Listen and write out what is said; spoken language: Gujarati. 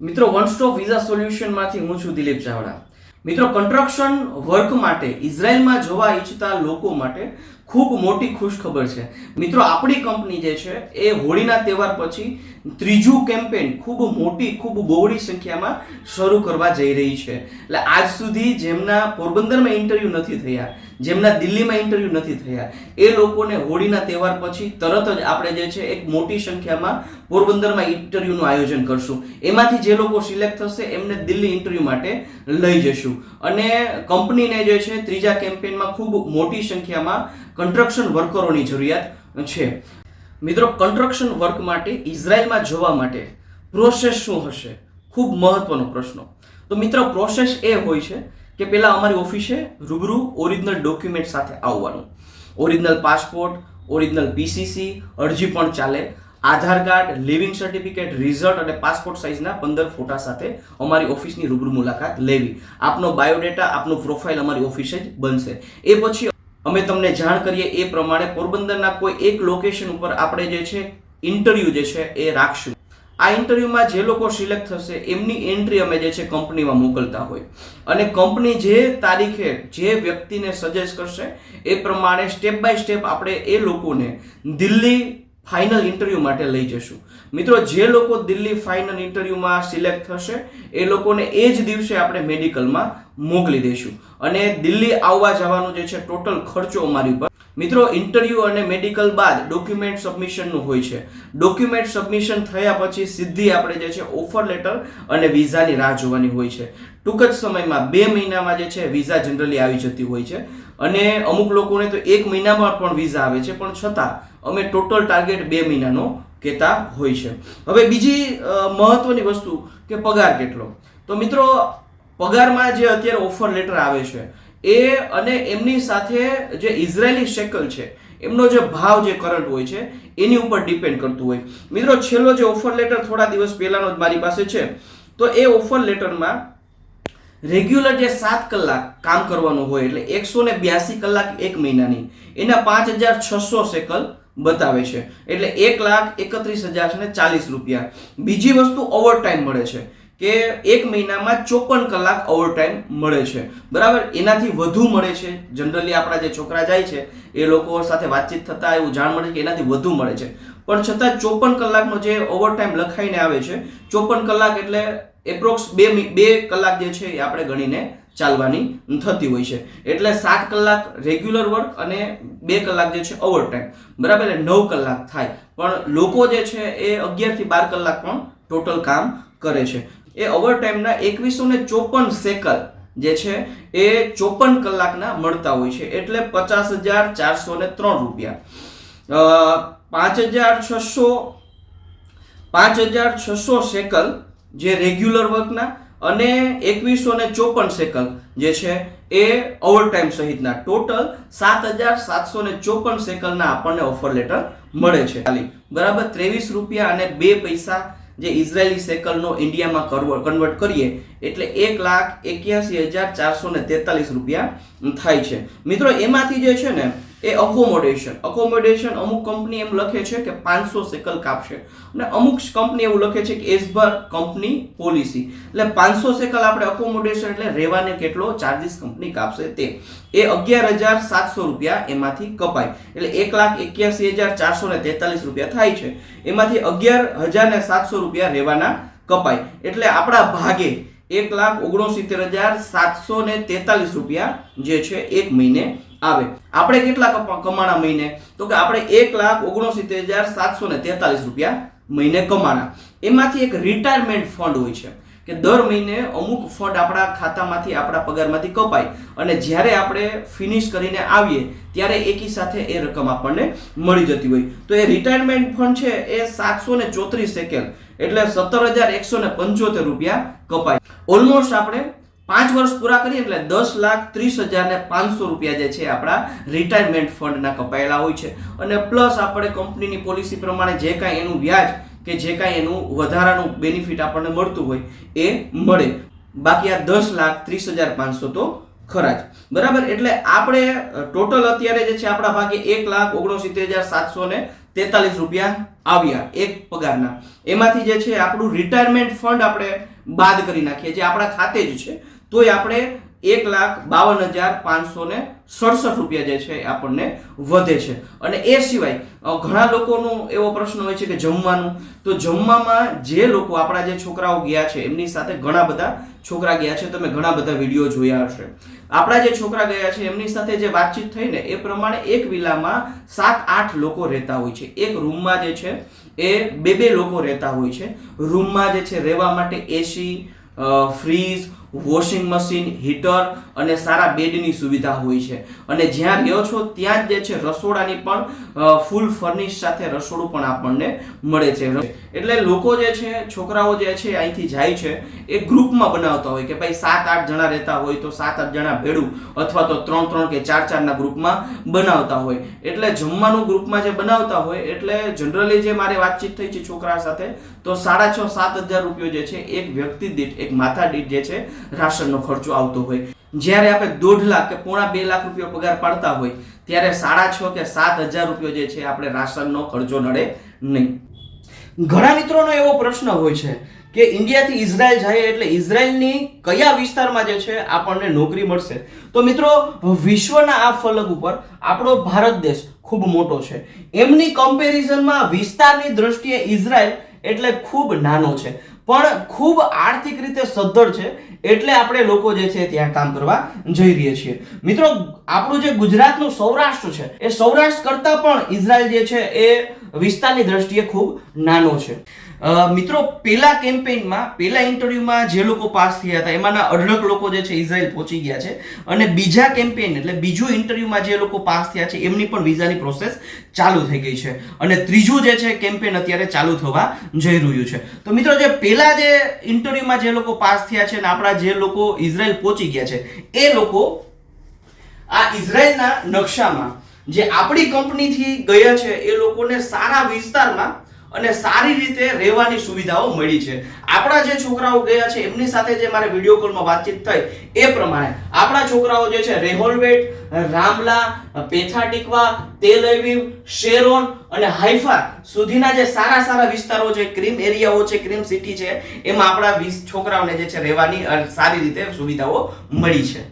મિત્રો વન સ્ટોપ વિઝા સોલ્યુશનમાંથી હું છું દિલીપ ચાવડા. મિત્રો કન્સ્ટ્રક્શન વર્ક માટે, ઇઝરાયલમાં જવા ઈચ્છતા લોકો માટે ખૂબ મોટી ખુશખબર છે. મિત્રો, આપણી કંપની જે છે, એ હોળીના તહેવાર પછી ત્રીજું કેમ્પેન ખૂબ મોટી, ખૂબ બહોળી સંખ્યામાં શરૂ કરવા જઈ રહી છે. એટલે આજ સુધી જેમના પોરબંદરમાં ઇન્ટરવ્યૂ નથી થયા, જેમના દિલ્હીમાં ઇન્ટરવ્યૂ નથી થયા, એ લોકોને હોળીના તહેવાર પછી તરત જ આપણે જે છે, એક મોટી સંખ્યામાં પોરબંદરમાં ઇન્ટરવ્યૂનું આયોજન કરશું. એમાંથી જે લોકો સિલેક્ટ થશે, એમને દિલ્હી ઇન્ટરવ્યૂ માટે લઈ જશું. અને કંપનીને જે છે, ત્રીજા કેમ્પેનમાં ખૂબ મોટી સંખ્યામાં કન્સ્ટ્રક્શન વર્કરોની જરૂરિયાત છે. મિત્રો, કન્સ્ટ્રક્શન વર્ક માટે ઇઝરાયલમાં જવા માટે પ્રોસેસ શું હશે? ખૂબ મહત્વનો પ્રશ્ન. તો મિત્રો, પ્રોસેસ એ હોય છે કે પહેલાં અમારી ઓફિસે રૂબરૂ ઓરિજિનલ ડોક્યુમેન્ટ સાથે આવવાનું. ઓરિજિનલ પાસપોર્ટ, ઓરિજિનલ પીસીસી અરજી પણ ચાલે. Aadhaar card, living certificate, result અને પાસપોર્ટ સાઇઝના પંદર ફોટા સાથે અમારી ઓફિસની રૂબરૂ મુલાકાત લેવી. આપનો બાયોડેટા, આપનું પ્રોફાઇલ અમારી ઓફિસે જ બનશે. એ પછી અમે તમને જાણ કરીએ એ પ્રમાણે પોરબંદરના કોઈ એક લોકેશન ઉપર આપણે જે છે ઇન્ટરવ્યૂ જે છે એ રાખશું. આ ઇન્ટરવ્યૂમાં જે લોકો સિલેક્ટ થશે, એમની એન્ટ્રી અમે જે છે કંપનીમાં મોકલતા હોય. અને કંપની જે તારીખે જે વ્યક્તિને સજેસ્ટ કરશે, એ પ્રમાણે સ્ટેપ બાય સ્ટેપ આપણે એ લોકોને દિલ્હી ફાઇનલ ઇન્ટરવ્યૂ માટે લઈ જશું. મિત્રો, જે લોકો દિલ્હી ફાઇનલ ઇન્ટરવ્યૂમાં સિલેક્ટ થશે, એ લોકોને એ જ દિવસે આપણે મેડિકલમાં મોકલી દઈશું અને દિલ્હી આવવા જવાનું જે છે ટોટલ ખર્ચો અમારી ઉપર. મિત્રો ઇન્ટરવ્યૂ અને મેડિકલ બાદ ડોક્યુમેન્ટ સબમિશનનું હોય છે. ડોક્યુમેન્ટ સબમિશન થયા પછી સીધી આપણે જે છે ઓફર લેટર અને વિઝાની રાહ જોવાની હોય છે. ટૂંક જ સમયમાં બે મહિનામાં જે છે વિઝા જનરલી આવી જતી હોય છે. અને અમુક લોકોને તો એક મહિનામાં પણ વિઝા આવે છે, પણ છતાં અમે ટોટલ ટાર્ગેટ બે મહિનાનો કહેતા હોય છે. હવે બીજી મહત્વની વસ્તુ કે પગાર કેટલો? તો મિત્રો પગારમાં જે અત્યારે ઓફર લેટર આવે છે, એ અને એમની સાથે જે ઇઝરાયેલી શેકલ છે, એમનો જે ભાવ જે કરંટ હોય છે, એની ઉપર ડિપેન્ડ કરતું હોય. મિત્રો, છેલ્લો જે ઓફર લેટર થોડા દિવસ પહેલાનો જ મારી પાસે છે, તો એ ઓફર લેટરમાં રેગ્યુલર જે સાત કલાક કામ કરવાનું હોય, એટલે એકસો ને બ્યાસી કલાક એક મહિનાની, એના પાંચ હજાર છસો સેકલ બતાવે છે. એટલે એક લાખ એકત્રીસ હજાર ને ચાલીસ રૂપિયા. બીજી વસ્તુ ઓવર ટાઈમ મળે છે. કે એક મહિનામાં ચોપન કલાક ઓવર ટાઈમ મળે છે. બરાબર? એનાથી વધુ મળે છે. જનરલી આપણા જે છોકરા જાય છે, એ લોકો સાથે વાતચીત થતા એવું જાણ મળે કે એનાથી વધુ મળે છે. પણ છતાં ચોપન કલાકનો જે ઓવર ટાઈમ લખાઈને આવે છે, ચોપન કલાક એટલે એપ્રોક્સ બે બે કલાક જે છે એ આપણે ગણીને ચાલવાની થતી હોય છે. એટલે સાત કલાક રેગ્યુલર વર્ક અને બે કલાક જે છે ઓવર ટાઈમ બરાબર? એટલે નવ કલાક થાય. પણ લોકો જે છે એ અગિયારથી બાર કલાક પણ ટોટલ કામ કરે છે. એ ઓવર ટાઈમના એકવીસો ને ચોપન સેકલ જે છે, એ ચોપન કલાકના મળતા હોય છે. એટલે પચાસ હજાર ચારસો ને ત્રણ રૂપિયા. પાંચ હજાર છસો, પાંચ હજાર છસો સેકલ જે રેગ્યુલર વર્કના અને એકવીસો ને ચોપન સેકલ જે છે, એ ઓવરટાઈમ સહિતના. ટોટલ સાત હજાર સાતસો ને ચોપન સેકલના આપણને ઓફર લેટર મળે છે. ખાલી. બરાબર ત્રેવીસ રૂપિયા અને બે પૈસા જે ઇઝરાયેલી સેકલનો ઇન્ડિયામાં કન્વર્ટ કરીએ, એટલે એક લાખ એક્યાસી હજાર ચારસો ને તેતાલીસ રૂપિયા થાય છે. મિત્રો, એમાંથી જે છે ને એ અકોમોડેશન અકોમોડેશન અમુક કંપની એમ લખે છે કે પાંચસો સેકલ કાપશે. અને અમુક કંપની એવું લખે છે કે એઝ પર કંપની પોલિસી એટલે પાંચસો સેકલ આપણે અકોમોડેશન એટલે રહેવાને કેટલો? ચાર્જિસ કંપની કાપશે તે. એ અગિયાર હજાર સાતસો રૂપિયા એમાંથી કપાય. એટલે એક લાખ એક્યાસી હજાર ચારસો ને તેતાલીસ રૂપિયા થાય છે. એમાંથી અગિયાર હજાર ને સાતસો રૂપિયા રહેવાના કપાય. એટલે આપણા ભાગે એક લાખ ઓગણસિત્તેર હજાર સાતસો ને તેતાલીસ રૂપિયા જે છે એક મહિને આવે. આપણે કેટલા કમાણા મહિને? તો કે આપણે એક લાખ ઓગણસિત્તેર હજાર સાતસો ને તેતાલીસ રૂપિયા મહિને કમાણા. એમાંથી એક રિટાયરમેન્ટ ફંડ હોય છે કે દર મહિને અમુક ફંડ આપણા ખાતામાંથી, આપણા પગારમાંથી કપાય. અને જ્યારે આપણે ફિનિશ કરીને આવીએ, ત્યારે એકી સાથે એ રકમ આપણને મળી જતી હોય. તો એ રિટાયરમેન્ટ ફંડ છે, એ સાતસો ને ચોત્રીસ સેકન્ડ એટલે સત્તર હજાર એકસો ને પંચોતેર રૂપિયા કપાય. ઓલમોસ્ટ આપણે પાંચ વર્ષ પૂરા કરીએ એટલે દસ લાખ ત્રીસ હજાર ને પાંચસો રૂપિયા જે છે આપણા રિટાયરમેન્ટ ફંડના કપાયેલા હોય છે. અને પ્લસ આપણે કંપનીની પોલિસી પ્રમાણે જે કાંઈ એનું વ્યાજ કે જે કાંઈ એનું વધારાનું બેનિફિટ આપણને મળતું હોય એ મળે. બાકી આ દસ લાખ ત્રીસ હજાર પાંચસો તો ખરા જ. બરાબર? એટલે આપણે ટોટલ અત્યારે જે છે આપણા ભાગે એક લાખ ઓગણસિત્તેર હજાર સાતસો ને તેતાલીસ રૂપિયા આવ્યા એક પગારના. એમાંથી જે છે આપણું રિટાયરમેન્ટ ફંડ આપણે બાદ કરી નાખીએ. જે આપણા ખાતે જ છે. તોય આપણે એક લાખ બાવન હજાર પાંચસો ને સડસઠ રૂપિયા જે છે આપણને વધે છે. અને એ સિવાય ઘણા લોકોનો એવો પ્રશ્ન હોય છે કે જમવાનું. તો જમવામાં જે લોકો આપણા જે છોકરાઓ ગયા છે, એમની સાથે ઘણા બધા છોકરા ગયા છે. તમે ઘણા બધા વીડિયો જોયા હશે. આપણા જે છોકરા ગયા છે, એમની સાથે જે વાતચીત થઈ ને એ પ્રમાણે એક વિલામાં સાત, આઠ લોકો રહેતા હોય છે. એક રૂમમાં જે છે, એ બે બે લોકો રહેતા હોય છે. રૂમમાં જે છે, રહેવા માટે AC fridge washing machine, heater અને સારા બેડની સુવિધા હોય છે. અને જ્યાં રહ્યો છો, ત્યાં જ જે છે, રસોડાની પણ ફૂલ ફર્નિશ સાથે રસોડું પણ આપણને મળે છે. એટલે લોકો જે છે, છોકરાઓ જે છે, અહીંથી જાય છે, એ ગ્રુપમાં બનાવતા હોય કે ભાઈ સાત આઠ જણા રહેતા હોય તો સાત આઠ જણા ભેડું અથવા તો ત્રણ ત્રણ કે ચાર ચારના ગ્રુપમાં બનાવતા હોય. એટલે જમવાનું ગ્રુપમાં જે બનાવતા હોય, એટલે જનરલી જે મારી વાતચીત થઈ છે છોકરા સાથે, તો સાડા છ સાત હજાર રૂપિયો જે છે, એક વ્યક્તિ દીઠ, એક માથા દીઠ જે છે રાશનનો ખર્ચો આવતો હોય. જ્યારે આપણે દોઢ લાખ કે પોણા બે લાખ રૂપિયા પગાર પાડતા હોય, ત્યારે સાડા છ કે સાત હજાર રૂપિયો જે છે આપણે રાશનનો ખર્ચો નડે નહીં. ઘણા મિત્રોનો એવો પ્રશ્ન હોય છે કે ઇન્ડિયાથી ઇઝરાયલ જાય એટલે ઇઝરાયલની કયા વિસ્તારમાં જે છે આપણને નોકરી મળશે? તો મિત્રો, વિશ્વના આ ફલક ઉપર આપણો ભારત દેશ ખૂબ મોટો છે. એમની કમ્પેરિઝનમાં વિસ્તારની દ્રષ્ટિએ ઇઝરાયલ એટલે ખૂબ નાનો છે. પણ ખૂબ આર્થિક રીતે સદ્ધર છે એટલે આપણે લોકો જે છે ત્યાં કામ કરવા જઈ રહ્યા છીએ. મિત્રો, આપણું જે ગુજરાતનું સૌરાષ્ટ્ર છે, એ સૌરાષ્ટ્ર કરતાં પણ ઇઝરાયલ જે છે એ વિસ્તારની દ્રષ્ટિએ ખૂબ નાનો છે. મિત્રો, પેલા કેમ્પેઇનમાં, પેલા ઇન્ટરવ્યુમાં જે લોકો પાસ થયા હતા, એમાંના અઢળક લોકો જે છે ઇઝરાયલ પહોંચી ગયા છે. અને બીજા કેમ્પેઇન, એટલે બીજું ઇન્ટરવ્યુમાં જે લોકો પાસ થયા છે, એમની પણ વિઝાની પ્રોસેસ ચાલુ થઈ ગઈ છે. અને ત્રીજું જે છે, કેમ્પેઇન અત્યારે ચાલુ થવા જઈ રહ્યું છે. તો મિત્રો, જે પેલા જે ઇન્ટરવ્યુમાં જે લોકો પાસ થયા છે અને આપણા જે લોકો ઇઝરાયલ પહોંચી ગયા છે, એ લોકો આ ઇઝરાયલના નકશામાં જે આપણી કંપનીથી ગયા છે, એ લોકોને સારા વિસ્તારમાં અને સારી રીતે રહેવાની સુવિધાઓ મળી છે. આપણા જે છોકરાઓ ગયા છે, એમની સાથે જે મારે વીડિયો કોલમાં વાતચીત થઈ, એ પ્રમાણે આપણા છોકરાઓ જે છે, રેહોલવેટ, રામલા, પેથા ટીકવા, તેલ શેરોન અને હાઈફા સુધીના જે સારા સારા વિસ્તારો છે, ક્રીમ એરિયાઓ છે, ક્રીમ સિટી છે, એમાં આપણા વીસ છોકરાઓને જે છે, રહેવાની સારી રીતે સુવિધાઓ મળી છે.